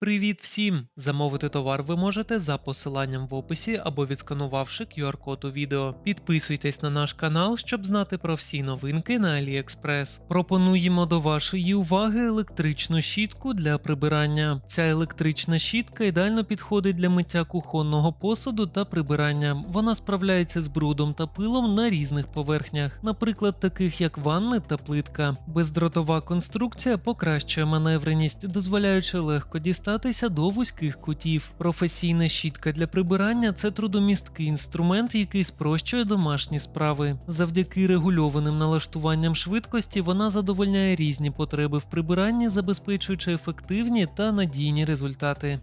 Привіт всім! Замовити товар ви можете за посиланням в описі або відсканувавши QR-код у відео. Підписуйтесь на наш канал, щоб знати про всі новинки на AliExpress. Пропонуємо до вашої уваги електричну щітку для прибирання. Ця електрична щітка ідеально підходить для миття кухонного посуду та прибирання. Вона справляється з брудом та пилом на різних поверхнях, наприклад, таких як ванни та плитка. Бездротова конструкція покращує маневреність, дозволяючи легко дістатися до вузьких кутів. Професійна щітка для прибирання це трудомісткий інструмент, який спрощує домашні справи. Завдяки регульованим налаштуванням швидкості вона задовольняє різні потреби в прибиранні, забезпечуючи ефективні та надійні результати.